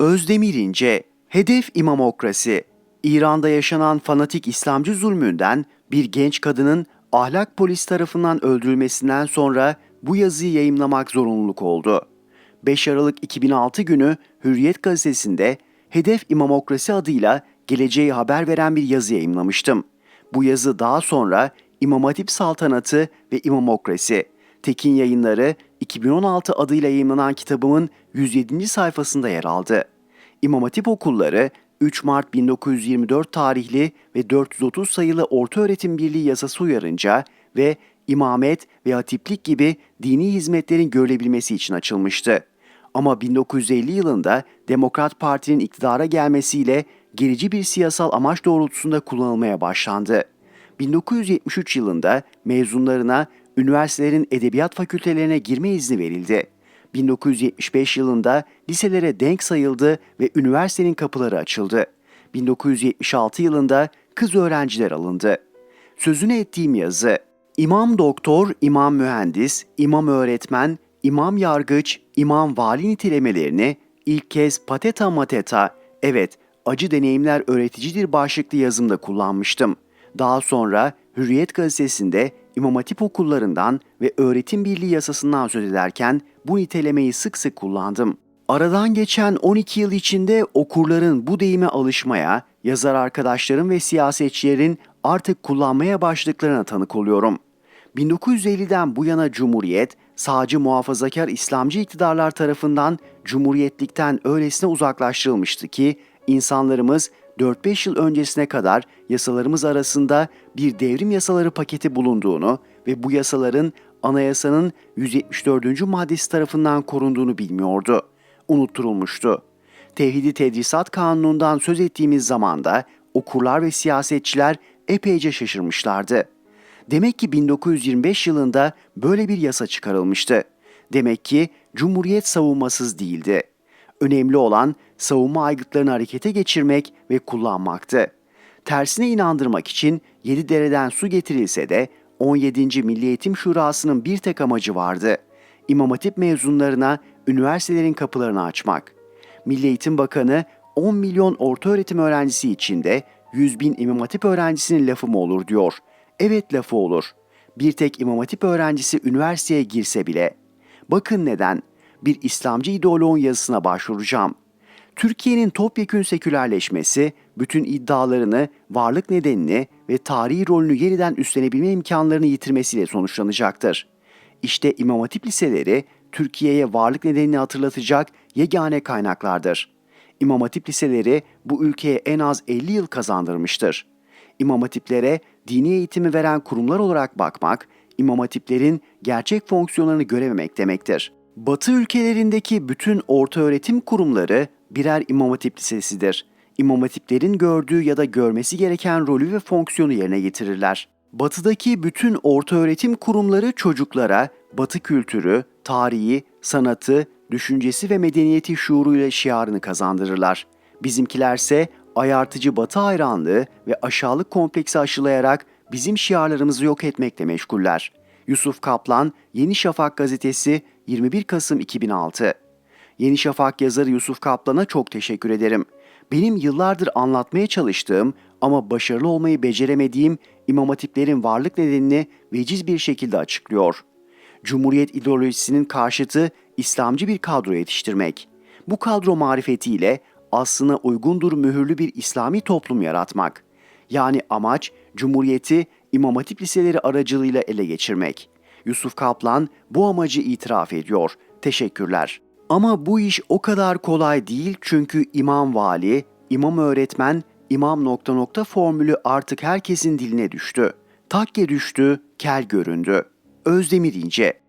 Özdemir İnce, hedef imamokrasi. İran'da yaşanan fanatik İslamcı zulmünden bir genç kadının ahlak polis tarafından öldürülmesinden sonra bu yazıyı yayımlamak zorunluluk oldu. 5 Aralık 2006 günü Hürriyet gazetesinde Hedef İmamokrasi adıyla geleceği haber veren bir yazı yayımlamıştım. Bu yazı daha sonra İmam Hatip Saltanatı ve İmamokrasi, Tekin Yayınları 2016 adıyla yayımlanan kitabımın 107. sayfasında yer aldı. İmam Hatip okulları 3 Mart 1924 tarihli ve 430 sayılı Ortaöğretim Birliği yasası uyarınca ve imamet ve hatiplik gibi dini hizmetlerin görülebilmesi için açılmıştı. Ama 1950 yılında Demokrat Parti'nin iktidara gelmesiyle gerici bir siyasal amaç doğrultusunda kullanılmaya başlandı. 1973 yılında mezunlarına üniversitelerin edebiyat fakültelerine girme izni verildi. 1975 yılında liselere denk sayıldı ve üniversitenin kapıları açıldı. 1976 yılında kız öğrenciler alındı. Sözünü ettiğim yazı, imam doktor, imam mühendis, imam öğretmen, imam yargıç, imam vali nitelemelerini ilk kez pateta mateta, evet acı deneyimler öğreticidir başlıklı yazımda kullanmıştım. Daha sonra Hürriyet gazetesinde İmam Hatip okullarından ve öğretim birliği yasasından söz ederken bu nitelemeyi sık sık kullandım. Aradan geçen 12 yıl içinde okurların bu deyime alışmaya, yazar arkadaşlarım ve siyasetçilerin artık kullanmaya başladıklarına tanık oluyorum. 1950'den bu yana Cumhuriyet, sağcı muhafazakar İslamcı iktidarlar tarafından Cumhuriyetlikten öylesine uzaklaştırılmıştı ki insanlarımız 4-5 yıl öncesine kadar yasalarımız arasında bir devrim yasaları paketi bulunduğunu ve bu yasaların anayasanın 174. maddesi tarafından korunduğunu bilmiyordu. Unutturulmuştu. Tevhidi Tedrisat Kanunu'ndan söz ettiğimiz zamanda okurlar ve siyasetçiler epeyce şaşırmışlardı. Demek ki 1925 yılında böyle bir yasa çıkarılmıştı. Demek ki Cumhuriyet savunmasız değildi. Önemli olan savunma aygıtlarını harekete geçirmek ve kullanmaktı. Tersine inandırmak için 7 dereden su getirilse de 17. Milli Eğitim Şurası'nın bir tek amacı vardı. İmam Hatip mezunlarına üniversitelerin kapılarını açmak. Milli Eğitim Bakanı 10 milyon ortaöğretim öğrencisi içinde 100 bin İmam Hatip öğrencisinin lafı mı olur diyor. Evet lafı olur. Bir tek İmam Hatip öğrencisi üniversiteye girse bile. Bakın neden? Bir İslamcı ideoloğun yazısına başvuracağım. Türkiye'nin topyekün sekülerleşmesi, bütün iddialarını, varlık nedenini ve tarihi rolünü yeniden üstlenebilme imkanlarını yitirmesiyle sonuçlanacaktır. İşte İmam Hatip liseleri Türkiye'ye varlık nedenini hatırlatacak yegane kaynaklardır. İmam Hatip liseleri bu ülkeye en az 50 yıl kazandırmıştır. İmam Hatiplere dini eğitimi veren kurumlar olarak bakmak, İmam Hatiplerin gerçek fonksiyonlarını görememek demektir. Batı ülkelerindeki bütün orta öğretim kurumları birer İmam Hatip lisesidir. İmam Hatiplerin gördüğü ya da görmesi gereken rolü ve fonksiyonu yerine getirirler. Batıdaki bütün orta öğretim kurumları çocuklara Batı kültürü, tarihi, sanatı, düşüncesi ve medeniyeti şuuruyla şiarını kazandırırlar. Bizimkilerse ayartıcı Batı hayranlığı ve aşağılık kompleksi aşılayarak bizim şiarlarımızı yok etmekle meşguller. Yusuf Kaplan, Yeni Şafak gazetesi 21 Kasım 2006 Yeni Şafak yazarı Yusuf Kaplan'a çok teşekkür ederim. Benim yıllardır anlatmaya çalıştığım ama başarılı olmayı beceremediğim İmam Hatiplerin varlık nedenini veciz bir şekilde açıklıyor. Cumhuriyet ideolojisinin karşıtı İslamcı bir kadro yetiştirmek. Bu kadro marifetiyle aslına uygundur mühürlü bir İslami toplum yaratmak. Yani amaç Cumhuriyeti İmam Hatip liseleri aracılığıyla ele geçirmek. Yusuf Kaplan bu amacı itiraf ediyor. Teşekkürler. Ama bu iş o kadar kolay değil çünkü imam vali, imam öğretmen, imam nokta nokta formülü artık herkesin diline düştü. Takke düştü, kel göründü. Özdemir İnce